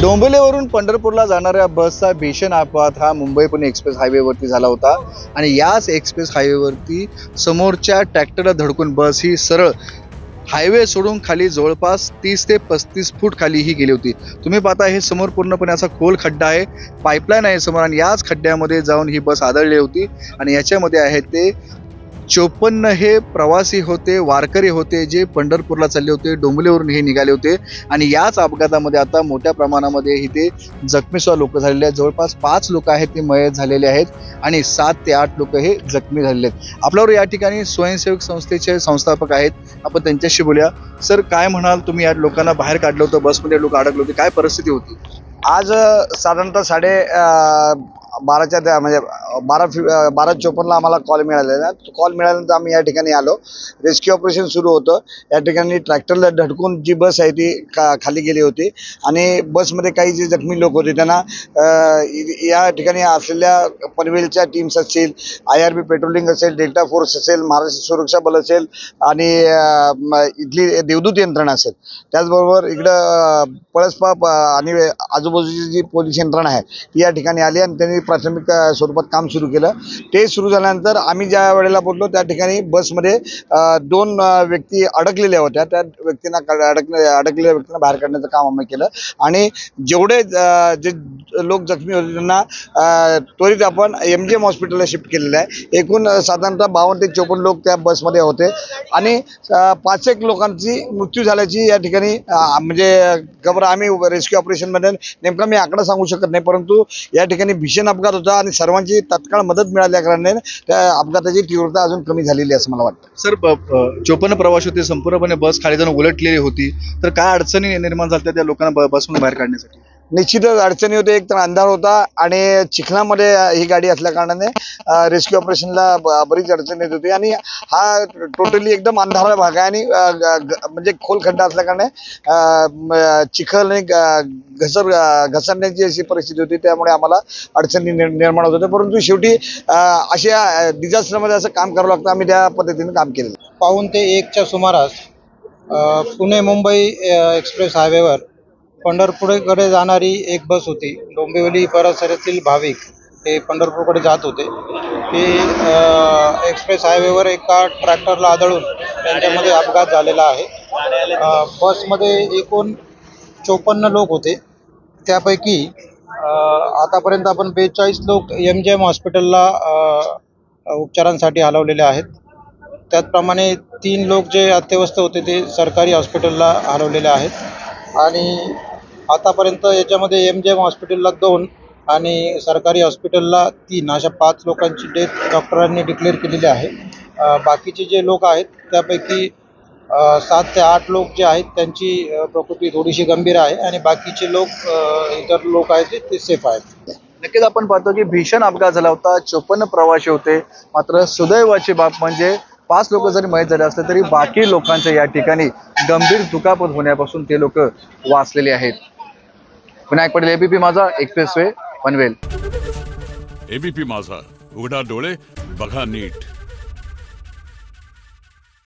डोंबिवलीवरून पंढरपूरला जाणाऱ्या बसचा भीषण अपघात हा मुंबई पुणे एक्सप्रेस हायवेवरती झाला होता. आणि याच एक्सप्रेस हायवेवरती समोरच्या ट्रॅक्टरला धडकून बस ही सरळ हायवे सोडून खाली जवळपास तीस ते पस्तीस फूट खाली ही गेली होती. तुम्ही पाहता हे समोर पूर्णपणे असा खोल खड्डा आहे. पाईपलाईन आहे समोर आणि याच खड्ड्यामध्ये जाऊन ही बस आदळली होती. आणि याच्यामध्ये आहे ते चोपन्न हे प्रवासी होते वारकरी होते जे पंढरपूरला चालले होते डोंबिवलीवरून हे निघाले होते. आणि याच अपघातामध्ये आता मोठ्या प्रमाणामध्ये इथे जखमीसुद्धा लोक झालेले आहेत. जवळपास पाच लोक आहेत ते मयत झालेले आहेत आणि सात ते आठ लोक हे जखमी झालेले आहेत. आपल्यावर या ठिकाणी स्वयंसेवक संस्थेचे संस्थापक आहेत. आपण त्यांच्याशी बोलूया. सर काय म्हणाल तुम्ही? या लोकांना बाहेर काढलं होतं बसमध्ये लोक अडकले होते. काय परिस्थिती होती? आज साधारणतः साडे बाराच्या त्या म्हणजे बारा फि बारा चोपन्नला आम्हाला कॉल मिळालेला कॉल मिळाल्यानंतर आम्ही या ठिकाणी आलो. रेस्क्यू ऑपरेशन सुरू होतं. या ठिकाणी ट्रॅक्टरला धडकून जी बस आहे ती का खाली गेली होती. आणि बसमध्ये काही जे जखमी लोक होते त्यांना या ठिकाणी असलेल्या पनवेलच्या टीम्स असतील आय आर बी पेट्रोलिंग असेल डेल्टा फोर्स असेल महाराष्ट्र सुरक्षा बल असेल आणि इथली देवदूत यंत्रणा असेल. त्याचबरोबर इकडं पळसपा आणि आजूबाजूची जी पोलीस यंत्रणा आहे ती या ठिकाणी आली आणि त्यांनी प्राथमिक स्वरूपात काम सुरू केलं. ते सुरू झाल्यानंतर आम्ही ज्या वेळेला बोललो त्या ठिकाणी बसमध्ये दोन व्यक्ती अडकलेल्या होत्या. त्या व्यक्तींना अडकले अडकलेल्या व्यक्तींना बाहेर काढण्याचं काम आम्ही केलं. आणि जेवढे जे लोक जखमी होते त्यांना त्वरित आपण एम जी एम हॉस्पिटलला शिफ्ट केलेलं आहे. एकूण साधारणतः बावन्न ते चोपन्न लोक त्या बसमध्ये होते. आणि पाच एक लोकांची मृत्यू झाल्याची या ठिकाणी म्हणजे खबर आम्ही रेस्क्यू ऑपरेशनमध्ये नेमका मी आकडा सांगू शकत नाही. परंतु या ठिकाणी भीषण अपघात होता आणि सर्वांची तात्काळ मदत मिळाल्या कारणाने त्या अपघाताची तीव्रता अजून कमी झालेली आहे असं मला वाटतं. सर चोपन्न प्रवासी होते संपूर्णपणे बस खाली जाऊन उलटलेली होती. तर काय अडचणी निर्माण झाल्या त्या लोकांना ब- बसमधून बाहेर काढण्यासाठी? निश्चितच अडचणी होते एक तर अंधार होता आणि चिखलामध्ये ही गाडी असल्या कारणाने रेस्क्यू ऑपरेशनला बरीच अडचण येत होती. आणि हा टोटली एकदम अंधारा भाग आहे आणि म्हणजे खोल खड्डा असल्याकारणाने चिखल आणि घसर घसरण्याची अशी परिस्थिती होती. त्यामुळे आम्हाला अडचणी निर्माण होत होत्या. परंतु शेवटी अशा डिझास्टरमध्ये असं काम करावं लागतं. आम्ही त्या पद्धतीने काम केलेलं पाहून ते एकच्या सुमारास पुणे मुंबई एक्सप्रेस हायवेवर पंढरपूरकडे जाणारी एक बस होती. डोंबिवली परिसरातील भाविक ते पंढरपूरकडे जात होते. ते एक्सप्रेस हायवेवर एका ट्रॅक्टरला आदळून त्यांच्यामध्ये अपघात झालेला आहे. बसमध्ये एकूण चोपन्न लोक होते. त्यापैकी आतापर्यंत आपण बेचाळीस लोक एम जे एम हॉस्पिटलला उपचारांसाठी हलवलेले आहेत. त्याचप्रमाणे तीन लोक जे अत्यवस्थ होते ते सरकारी हॉस्पिटलला हलवलेले आहेत. आणि आतापर्यंत याच्यामध्ये एम जे एम हॉस्पिटलला दोन आणि सरकारी हॉस्पिटलला तीन. अशा पाच लोकांची डेथ डॉक्टरांनी डिक्लेअर केलेली आहे. बाकीचे जे लोक आहेत त्यापैकी सात ते आठ लोक जे आहेत त्यांची प्रकृती थोडीशी गंभीर आहे आणि बाकीचे लोक इतर लोक आहेत ते- ते सेफ आहेत. नक्कीच आपण पाहतो की भीषण अपघात झाला होता. चोपन्न प्रवासी होते. मात्र सुदैवाची बाब म्हणजे पाच लोक जरी मयत झाले असले तरी बाकी लोकांच्या या ठिकाणी गंभीर दुखापत होण्यापासून ते लोक वाचलेले आहेत. Vinayak Patel ABP Majha expressway Panvel. ABP Majha. उघडा डोळे बघा नीट.